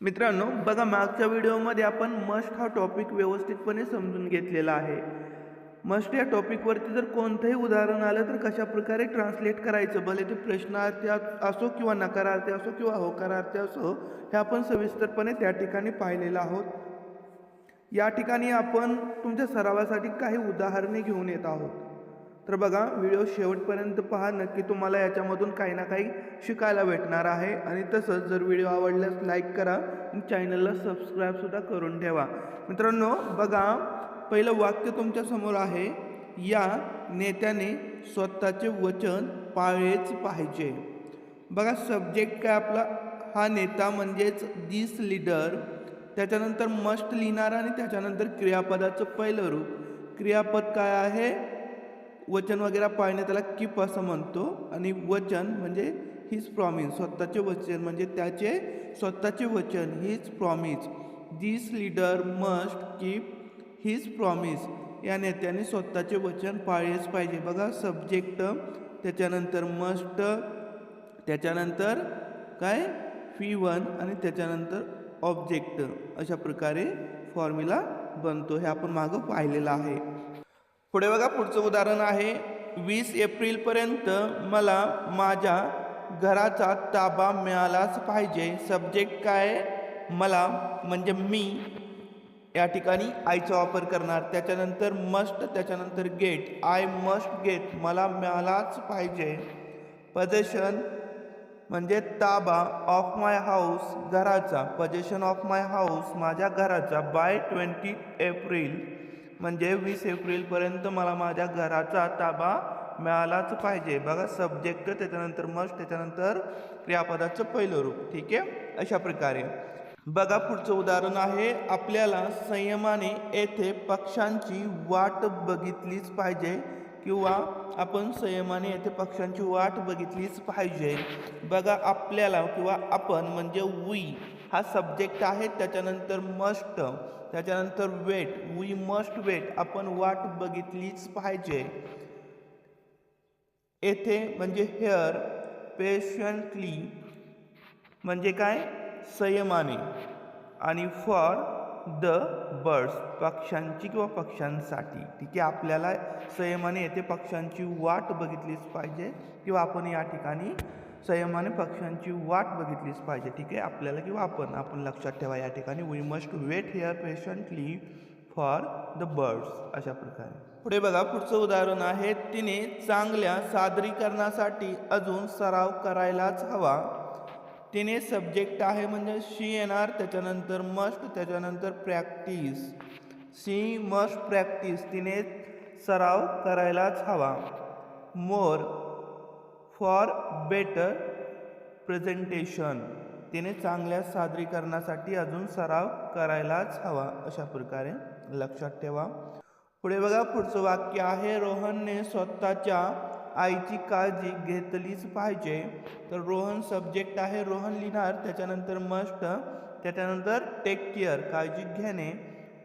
मित्रांनो बघा मागच्या व्हिडिओमध्ये आपण मस्ट हा टॉपिक व्यवस्थितपणे समजून घेतलेला आहे. मस्ट या टॉपिकवरती जर कोणतंही उदाहरण आलं तर कशा प्रकारे ट्रान्सलेट करायचं? भले ते प्रश्नार्थी असो किंवा नकारार्थी असो किंवा होकारार्थी असो हे आपण सविस्तरपणे त्या ठिकाणी पाहिलेलं आहोत. या ठिकाणी आपण तुमच्या सरावासाठी काही उदाहरणे घेऊन येत आहोत. तर बघा व्हिडिओ शेवटपर्यंत पहा. नक्की तुम्हाला याच्यामधून काही ना काही शिकायला भेटणार आहे. आणि तसंच जर व्हिडिओ आवडल्यास लाईक करा आणि चॅनलला सबस्क्राईबसुद्धा करून ठेवा. मित्रांनो बघा पहिलं वाक्य तुमच्यासमोर आहे या नेत्याने स्वतःचे वचन पाळलेच पाहिजे. बघा सब्जेक्ट काय आपला? हा नेता म्हणजेच दिस लीडर त्याच्यानंतर मस्ट लिहिणार आणि त्याच्यानंतर क्रियापदाचं पहिलं रूप. क्रियापद काय आहे? वचन वगैरे पाळणे त्याला किप असं म्हणतो. आणि वचन म्हणजे हिज प्रॉमिस स्वतःचे वचन म्हणजे त्याचे स्वतःचे वचन his promise this leader must keep his promise या नेत्याने स्वतःचे वचन पाळलेच पाहिजे. बघा सब्जेक्ट त्याच्यानंतर मस्ट त्याच्यानंतर काय? फी वन आणि त्याच्यानंतर ऑब्जेक्ट अशा प्रकारे फॉर्म्युला बनतो. हे आपण मागं पाहिलेलं आहे. पुढे बघा पुढचं उदाहरण आहे. वीस एप्रिलपर्यंत मला माझ्या घराचा ताबा मिळालाच पाहिजे. सब्जेक्ट काय? मला म्हणजे मी या ठिकाणी आयचा वापर करणार. त्याच्यानंतर मस्ट त्याच्यानंतर गेट आय मस्ट गेट मला मिळालाच पाहिजे. पजेशन म्हणजे ताबा ऑफ माय हाऊस घराचा. पजेशन ऑफ माय हाऊस माझ्या घराचा. बाय ट्वेंटी एप्रिल म्हणजे वीस एप्रिलपर्यंत मला माझ्या घराचा ताबा मिळालाच पाहिजे. बघा सब्जेक्ट त्याच्यानंतर मस्ट त्याच्यानंतर क्रियापदाचं पहिलं रूप. ठीक आहे? अशा प्रकारे. बघा पुढचं उदाहरण आहे. आपल्याला संयमाने येथे पक्ष्यांची वाट बघितलीच पाहिजे किंवा आपण संयमाने येथे पक्ष्यांची वाट बघितलीच पाहिजे. बघा आपल्याला किंवा आपण म्हणजे वी हा सब्जेक्ट आहे त्याच्यानंतर मस्ट त्याच्यानंतर वेट वी मस्ट वेट आपण वाट बघितलीच पाहिजे. येथे म्हणजे हेअर पेशंटली म्हणजे काय? संयमाने. आणि फॉर द बर्ड्स पक्ष्यांची किंवा पक्ष्यांसाठी. ठीक आहे आपल्याला संयमाने येथे पक्ष्यांची वाट बघितलीच पाहिजे. किंवा आपण या ठिकाणी संयमाने पक्ष्यांची वाट बघितलीच पाहिजे ठीक आहे? आपल्याला किंवा आपण आपण लक्षात ठेवा या ठिकाणी. We must wait here patiently for the birds अशा प्रकारे. पुढे बघा पुढचं उदाहरण आहे तिने चांगल्या सादरीकरणासाठी अजून सराव करायलाच हवा. तिने सब्जेक्ट आहे म्हणजे शी येणार त्याच्यानंतर मस्ट त्याच्यानंतर प्रॅक्टिस शी मस्ट प्रॅक्टिस तिने सराव करायलाच हवा. More for better presentation. तिने चांगल्या सादरीकरणासाठी अजून सराव करायलाच हवा अशा प्रकारे लक्षात ठेवा. पुढे बघा पुढचं वाक्य आहे रोहनने स्वतःच्या आईची काळजी घेतलीच पाहिजे. तर रोहन सब्जेक्ट आहे रोहन लिहिणार त्याच्यानंतर मस्ट त्याच्यानंतर टेक केअर काळजी घेणे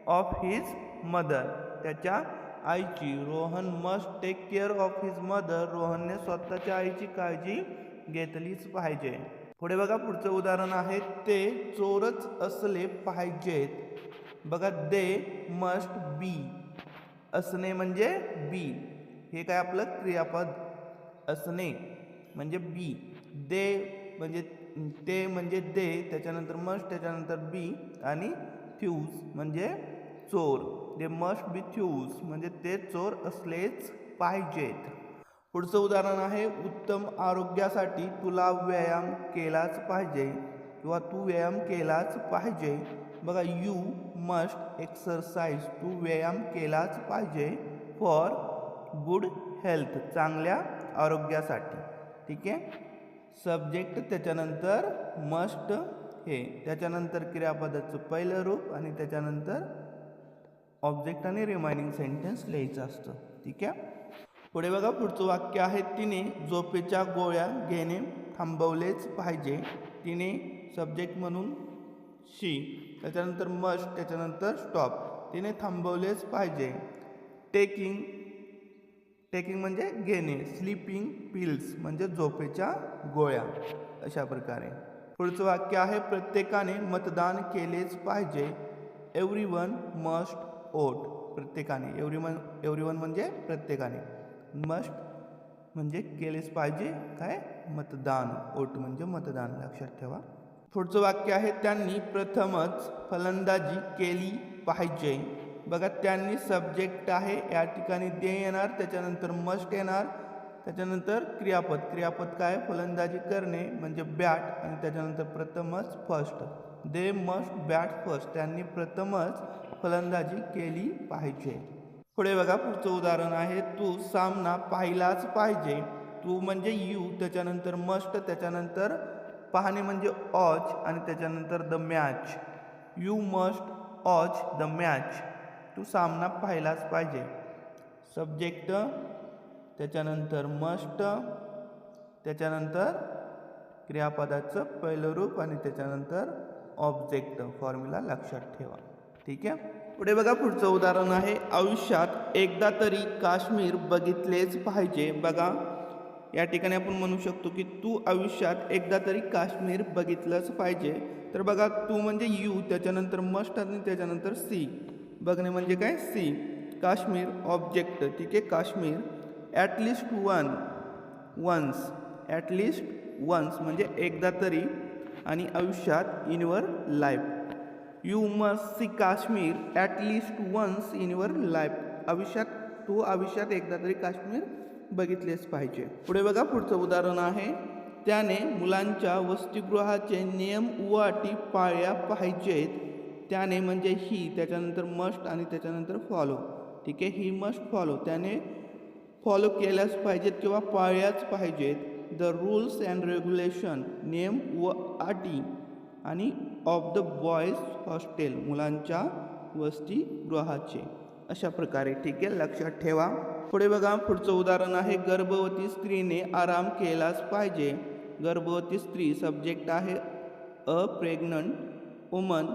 ऑफ हिज मदर त्याच्या आईची. Rohan must take care of his mother रोहनने स्वतःच्या आईची काळजी घेतलीच पाहिजे. पुढे बघा पुढचं उदाहरण आहे ते चोरच असले पाहिजेत. बघा दे मस्ट बी असणे म्हणजे बी हे काय आपलं? क्रियापद. असणे म्हणजे बी दे म्हणजे ते म्हणजे दे त्याच्यानंतर मस्ट त्याच्यानंतर बी आणि थ्यूज म्हणजे चोर. दे मस्ट बी थ्यूज म्हणजे ते चोर असलेच पाहिजेत. पुढचं उदाहरण आहे उत्तम आरोग्यासाठी तुला व्यायाम केलाच पाहिजे किंवा तू व्यायाम केलाच पाहिजे. बघा यू मस्ट एक्सरसाइज तू व्यायाम केलाच पाहिजे फॉर गुड हेल्थ चांगल्या आरोग्यासाठी. ठीक आहे? सब्जेक्ट त्याच्यानंतर मस्ट हे. त्याच्यानंतर क्रियापदाचं पहिलं रूप आणि त्याच्यानंतर ऑब्जेक्ट आणि रिमायनिंग सेंटेन्स लिहायचं असतं. ठीक आहे? पुढे बघा पुढचं वाक्य आहे तिने झोपेच्या गोळ्या घेणे थांबवलेच पाहिजे. तिने सब्जेक्ट म्हणून शी त्याच्यानंतर मस्ट त्याच्यानंतर स्टॉप तिने थांबवलेच पाहिजे. टेकिंग टेकिंग म्हणजे घेणे. स्लीपिंग पिल्स म्हणजे झोपेच्या गोळ्या. अशा प्रकारे. पुढचं वाक्य आहे प्रत्येकाने मतदान केलेच पाहिजे. एव्हरी वन मस्ट ओट प्रत्येकाने. एव्हरी वन एव्हरी वन म्हणजे प्रत्येकाने. मस्ट म्हणजे केलेच पाहिजे. काय? मतदान. ओट म्हणजे मतदान. लक्षात ठेवा. पुढचं वाक्य आहे त्यांनी प्रथमच फलंदाजी केली पाहिजे. बघा त्यांनी सब्जेक्ट आहे या ठिकाणी दे येणार त्याच्यानंतर मस्ट येणार त्याच्यानंतर क्रियापद. क्रियापद काय? फलंदाजी करणे म्हणजे बॅट आणि त्याच्यानंतर प्रथमच first they must bat first त्यांनी प्रथमच फलंदाजी केली पाहिजे. पुढे बघा पुढचं उदाहरण आहे तू सामना पाहिलाच पाहिजे. तू म्हणजे यू त्याच्यानंतर मस्ट त्याच्यानंतर पाहणे म्हणजे ऑच आणि त्याच्यानंतर the match. You must watch the match. तू सामना पाहिलाच पाहिजे. सब्जेक्ट त्याच्यानंतर मस्ट त्याच्यानंतर क्रियापदाचं पहिलं रूप आणि त्याच्यानंतर ऑब्जेक्ट फॉर्म्युला लक्षात ठेवा. ठीक आहे? पुढे बघा पुढचं उदाहरण आहे. आयुष्यात एकदा तरी काश्मीर बघितलेच पाहिजे. बघा या ठिकाणी आपण म्हणू शकतो की तू आयुष्यात एकदा तरी काश्मीर बघितलंच पाहिजे. तर बघा तू म्हणजे यू त्याच्यानंतर मस्ट आणि त्याच्यानंतर सी. बघणे म्हणजे काय? सी. काश्मीर ऑब्जेक्ट ठीक आहे? Kashmir at least one once at least once म्हणजे एकदा तरी आणि आयुष्यात in your life you must see Kashmir at least once in your life आयुष्यात तू आयुष्यात एकदा तरी काश्मीर बघितलेच पाहिजे. पुढे बघा पुढचं उदाहरण आहे. त्याने मुलांच्या वसतिगृहाचे नियम व अटी पाळल्या पाहिजेत. त्याने म्हणजे ही त्याच्यानंतर मस्ट आणि त्याच्यानंतर फॉलो ठीक आहे ही मस्ट फॉलो त्याने फॉलो केल्याच पाहिजेत किंवा पाळल्याच पाहिजेत. द रूल्स अँड रेग्युलेशन नियम व अटी आणि ऑफ द बॉयज हॉस्टेल मुलांच्या वसतिगृहाचे अशा प्रकारे ठीक आहे लक्षात ठेवा. पुढे बघा पुढचं उदाहरण आहे गर्भवती स्त्रीने आराम केलाच पाहिजे. गर्भवती स्त्री सब्जेक्ट आहे a pregnant woman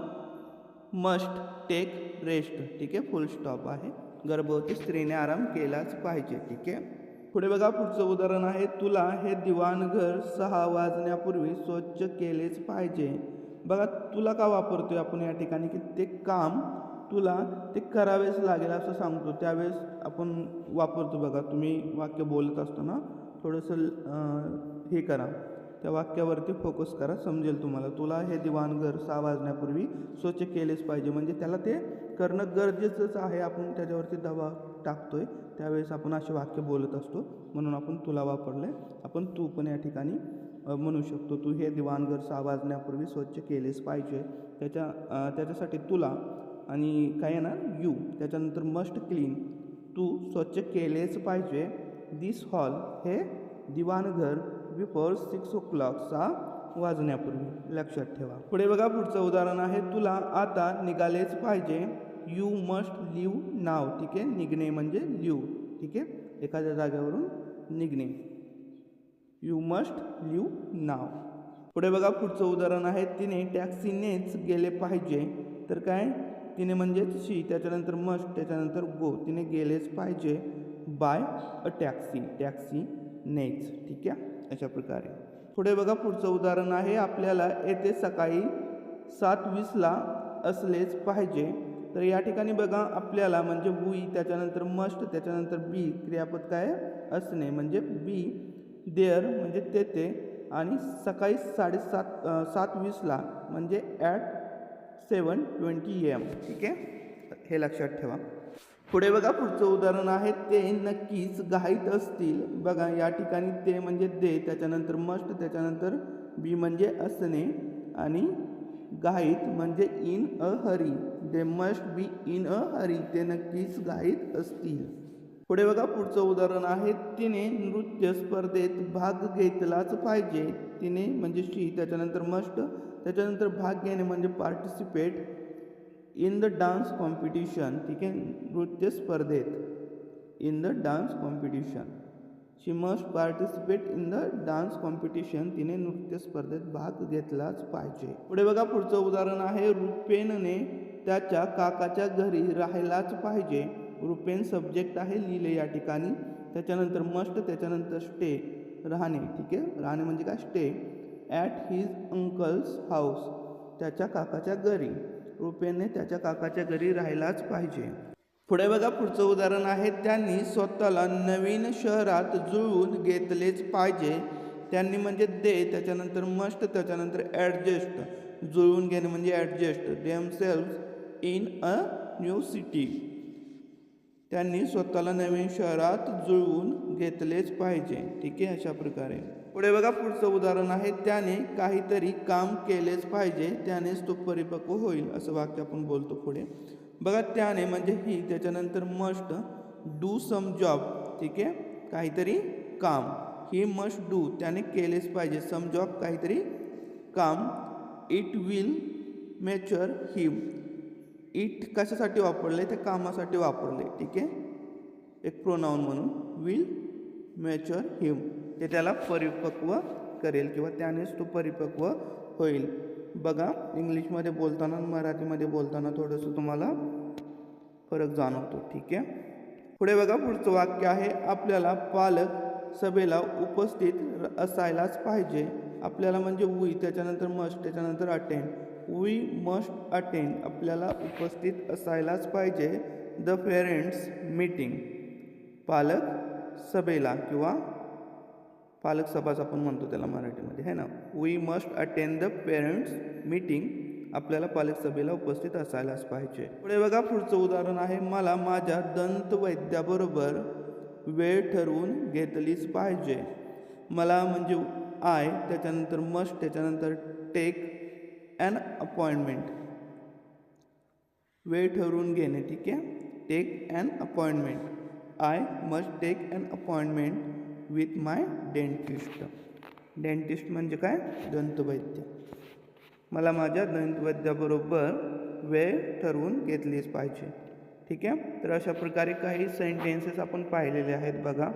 must take rest ठीक आहे फुल स्टॉप आहे. गर्भवती स्त्रीने आराम केलाच पाहिजे ठीक आहे. पुढे बघा पुढचं उदाहरण आहे तुला हे दिवाणघर सहा वाजण्यापूर्वी स्वच्छ केलेच पाहिजे. बघा तुला का वापरतोय आपण या ठिकाणी? की ते काम तुला ते करावेच लागेल असं सांगतो. त्यावेळेस आपण वापरतो बघा. तुम्ही वाक्य बोलत असताना थोडंसं हे करा. त्या वाक्यावरती फोकस करा. समजेल तुम्हाला. तुला हे दिवाणघर सहा वाजण्यापूर्वी स्वच्छ केलेच पाहिजे. म्हणजे त्याला ते करणं गरजेचंच आहे. आपण त्याच्यावरती दबाव टाकतोय. त्यावेळेस आपण असे वाक्य बोलत असतो. म्हणून आपण तुला वापरलं आहे आपण तू पण या ठिकाणी म्हणू शकतो. तू हे दिवाणघर सहा वाजण्यापूर्वी स्वच्छ केलेच पाहिजे. त्याच्या त्याच्यासाठी तुला आणि काय येणार? यू. त्याच्यानंतर मस्ट क्लीन. तू स्वच्छ केलेच पाहिजे. दिस हॉल हे दिवाणघर बिफोर सिक्स ओ क्लॉक सहा वाजण्यापूर्वी. लक्षात ठेवा. पुढे बघा पुढचं उदाहरण आहे. तुला आता निघालेच पाहिजे. यू मस्ट लिव नाव ठीक आहे? निघणे म्हणजे लिव ठीक आहे? एखाद्या जागेवरून निघणे. यू मस्ट लिव नाव पुढे बघा पुढचं उदाहरण आहे. तिने टॅक्सीनेच गेले पाहिजे. तर काय? तिने म्हणजेच शी त्याच्यानंतर मस्ट त्याच्यानंतर गो तिने गेलेच पाहिजे बाय अ टॅक्सी टॅक्सी नेच ठीक आहे? अशा प्रकारे. पुढे बघा पुढचं उदाहरण आहे. आपल्याला येथे सकाळी सात वीसला असलेच पाहिजे. तर या ठिकाणी बघा आपल्याला म्हणजे बुई त्याच्यानंतर मस्ट त्याच्यानंतर बी क्रियापद काय? असणे. म्हणजे बी देअर म्हणजे तेथे आणि सकाळी साडेसात सात वीसला म्हणजे ॲट सेवन ट्वेंटी एम. ठीक आहे? हे लक्षात ठेवा. पुढे बघा पुढचं उदाहरण आहे. ते नक्कीच घाईत असतील. बघा या ठिकाणी ते म्हणजे दे त्याच्यानंतर मस्ट त्याच्यानंतर बी म्हणजे असणे आणि घाईत म्हणजे in a hurry. They must be in a hurry. ते नक्कीच घाईत असतील. पुढे बघा पुढचं उदाहरण आहे तिने नृत्य स्पर्धेत भाग घेतलाच पाहिजे. तिने म्हणजे शी त्याच्यानंतर मस्ट त्याच्यानंतर भाग घेणे म्हणजे participate in the dance competition ठीक आहे? नृत्य स्पर्धेत in the dance competition she must participate in the dance competition तिने नृत्य स्पर्धेत भाग घेतलाच पाहिजे. पुढे बघा पुढचं उदाहरण आहे रुपेनने त्याच्या काकाच्या घरी राहायलाच पाहिजे. रुपेन सब्जेक्ट आहे लिहिले या ठिकाणी. त्याच्यानंतर मस्ट त्याच्यानंतर स्टे राहणे ठीक आहे? राहणे म्हणजे काय? Stay at his uncle's house त्याच्या काकाच्या घरी. रुपेने त्याच्या काकाच्या घरी राहायलाच पाहिजे. पुढे बघा पुढचं उदाहरण आहे. त्यांनी स्वतःला नवीन शहरात जुळवून घेतलेच पाहिजे. त्यांनी म्हणजे दे त्याच्यानंतर मस्ट त्याच्यानंतर ॲडजस्ट जुळवून घेणे म्हणजे adjust themselves in a new city त्यांनी स्वतःला नवीन शहरात जुळवून घेतलेच पाहिजे. ठीक आहे अशा प्रकारे. पुढे बघा पुढचं उदाहरण आहे त्याने काहीतरी काम केलेच पाहिजे त्यानेच तो परिपक्व होईल असं वाक्य आपण बोलतो पुढे. बघा त्याने म्हणजे ही त्याच्यानंतर मस्ट डू सम जॉब ठीक आहे काहीतरी काम. ही मस्ट डू त्याने केलेच पाहिजे सम जॉब काहीतरी काम. It will mature him it कशासाठी वापरलं आहे ते कामासाठी वापरलं आहे ठीक आहे? एक प्रोनाऊन म्हणून. विल मॅच्युअर हिम ते त्याला परिपक्व करेल किंवा त्यानेच तो परिपक्व होईल. बघा इंग्लिशमध्ये बोलताना मराठीमध्ये बोलताना थोडंसं तुम्हाला फरक जाणवतो ठीक आहे? पुढे बघा पुढचं वाक्य आहे आपल्याला पालक सभेला उपस्थित र- असायलाच पाहिजे. आपल्याला म्हणजे वी त्याच्यानंतर मस्ट त्याच्यानंतर अटेंड वी मस्ट अटेंड आपल्याला उपस्थित असायलाच पाहिजे. द पेरेंट्स मीटिंग पालक सभेला किंवा पालक सभाच आपण म्हणतो त्याला मराठीमध्ये है ना? We must attend the parents meeting आपल्याला पालक सभेला उपस्थित असायलाच पाहिजे. पुढे बघा पुढचं उदाहरण आहे. मला माझ्या दंतवैद्याबरोबर वेळ ठरवून घेतलीच पाहिजे. मला म्हणजे आय त्याच्यानंतर मस्ट त्याच्यानंतर टेक ॲन अपॉइंटमेंट. वेळ ठरवून घेणे ठीक आहे? Take an appointment I must take an appointment with my dentist dentist म्हणजे काय? दंतवैद्य. मला माझ्या दंतवैद्याबरोबर वेळ ठरवून घेतलीच पाहिजे. ठीक आहे? तर अशा प्रकारे काही सेंटेन्सेस आपण पाहिलेले आहेत बघा.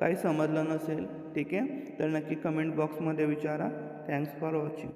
काही समजलं नसेल ठीक आहे? तर नक्की कमेंट बॉक्समध्ये विचारा. Thanks for watching